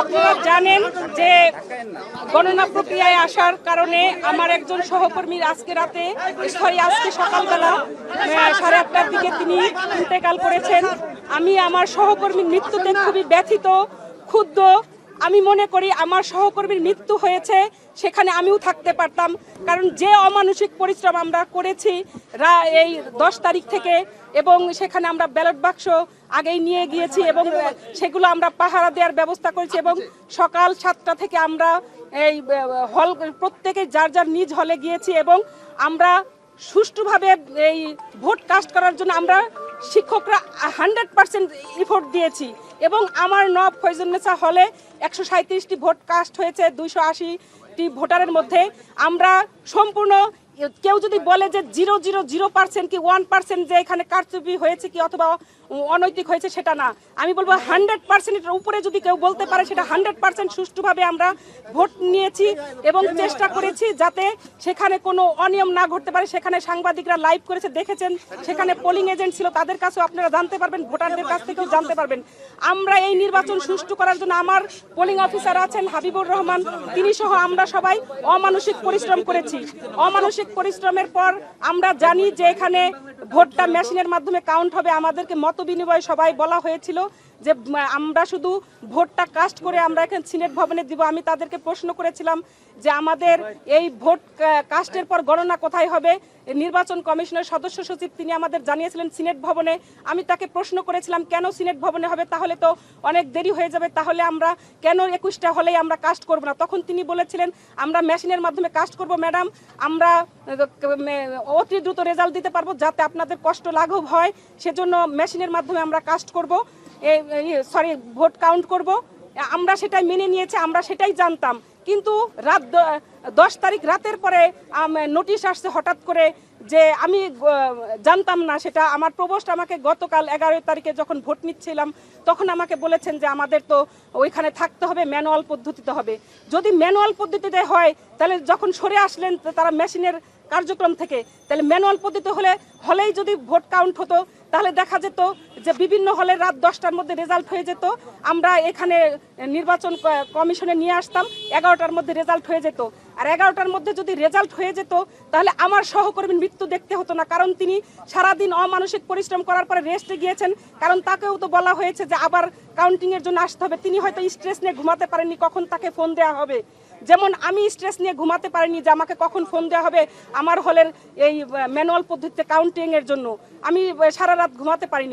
আপনারা জানেন যে গণনা প্রক্রিয়ায় আসার কারণে আমার একজন সহকর্মীর আজকে রাতে সরি আজকে সকালবেলা সাড়ে আটটার দিকে তিনি ইন্তেকাল করেছেন। আমি আমার সহকর্মীর মৃত্যুতে খুবই ব্যথিত, ক্ষুব্ধ আমি মনে করি আমার সহকর্মীর মৃত্যু হয়েছে, সেখানে আমিও থাকতে পারতাম। কারণ যে অমানসিক পরিশ্রম আমরা করেছি রা- এই দশ তারিখ থেকে, এবং সেখানে আমরা ব্যালট বাক্স আগেই নিয়ে গিয়েছি এবং সেগুলো আমরা পাহারা দেওয়ার ব্যবস্থা করেছি এবং সকাল সাতটা থেকে আমরা এই হল, প্রত্যেকে যার যার নিজ হলে গিয়েছি এবং আমরা সুষ্ঠুভাবে এই ভোট কাস্ট করার জন্য আমরা শিক্ষকরা হান্ড্রেড পার্সেন্ট ইফোর্ট দিয়েছি। এবং আমার নব ফৈজুন্নেসা হলে একশো সাঁত্রিশটি ভোট কাস্ট হয়েছে, দুইশো আশিটি ভোটারের মধ্যে। আমরা সম্পূর্ণ কেউ যদি বলে যে জিরো জিরো জিরো পার্সেন্ট কি ওয়ান পার্সেন্ট যে এখানে কারচুপি হয়েছে কি অথবা অনৈতিক হয়েছে সেটা না। আমি বলব হান্ড্রেড পার্সেন্টের উপরে যদি কেউ বলতে পারে সেটা হান্ড্রেড পার্সেন্ট সুষ্ঠুভাবে আমরা ভোট নিয়েছি এবং চেষ্টা করেছি যাতে সেখানে কোনো অনিয়ম না ঘটতে পারে। সেখানে সাংবাদিকরা লাইভ করেছে, দেখেছেন। সেখানে পোলিং এজেন্ট ছিল, তাদের কাছেও আপনারা জানতে পারবেন, ভোটারদের কাছ থেকেও জানতে পারবেন। আমরা এই নির্বাচন সুষ্ঠু করার জন্য আমার পোলিং অফিসার আছেন হাবিবুর রহমান। তিনি সহ আমরা সবাই অমানসিক পরিশ্রম করেছি। অমানসিক পরিশ্রমের পর আমরা জানি যে এখানে ভোটটা মেশিনের মাধ্যমে কাউন্ট হবে। আমাদেরকে মত বিনিময় সবাই বলা হয়েছিল। যে আমরা শুধু ভোটটা কাস্ট করে আমরা এখানে সিনেট ভবনে দিব। আমি তাদেরকে প্রশ্ন করেছিলাম যে আমাদের এই ভোট কাস্টের পর গণনা কোথায় হবে? নির্বাচন কমিশনের সদস্য সচিব তিনি আমাদের জানিয়েছিলেন সিনেট ভবনে। আমি তাকে প্রশ্ন করেছিলাম, কেন সিনেট ভবনে হবে? তাহলে তো অনেক দেরি হয়ে যাবে। তাহলে আমরা কেন একুশটা হলেই আমরা কাস্ট করব না? তখন তিনি বলেছিলেন, আমরা মেশিনের মাধ্যমে কাস্ট করব, ম্যাডাম। আমরা অতি দ্রুত রেজাল্ট দিতে পারব যাতে আপনাদের কষ্ট লাঘব হয়। সেজন্য মেশিনের মাধ্যমে আমরা কাস্ট করব। সরি ভোট কাউন্ট করব। আমরা সেটাই মেনে নিয়েছি, আমরা সেটাই জানতাম। কিন্তু রাত দশ তারিখ রাতের পরে নোটিশ আসছে হঠাৎ করে যে আমি জানতাম না সেটা। আমার প্রবোস্ট আমাকে গতকাল এগারো তারিখে যখন ভোট নিচ্ছিলাম, তখন আমাকে বলেছেন যে আমাদের তো ওইখানে থাকতে হবে ম্যানুয়াল পদ্ধতিতে হবে। যদি ম্যানুয়াল পদ্ধতিতে হয়, তাহলে যখন সরে আসলেন তারা মেশিনের কার্যক্রম থেকে, তাহলে ম্যানুয়াল পদ্ধতি হলে, হলেই যদি ভোট কাউন্ট হতো, তাহলে দেখা যেত যে বিভিন্ন হলে রাত দশটার মধ্যে রেজাল্ট হয়ে যেত। আমরা এখানে নির্বাচন কমিশনে নিয়ে আসতাম, এগারোটার মধ্যে রেজাল্ট হয়ে যেত। আর এগারোটার মধ্যে যদি রেজাল্ট হয়ে যেত, তাহলে আমার সহকর্মীর মৃত্যু দেখতে হতো না। কারণ তিনি সারাদিন অমানসিক পরিশ্রম করার পরে রেস্টে গিয়েছেন। কারণ তাকেও তো বলা হয়েছে যে আবার কাউন্টিংয়ের জন্য আসতে হবে। তিনি হয়তো স্ট্রেস নিয়ে ঘুমাতে পারেননি, কখন তাকে ফোন দেওয়া হবে। যেমন আমি স্ট্রেস নিয়ে ঘুমাতে পারিনি যে আমাকে কখন ফোন দেওয়া হবে আমার হলের এই ম্যানুয়াল পদ্ধতিতে কাউন্টিং এর জন্য। আমি সারা রাত ঘুমাতে পারিনি।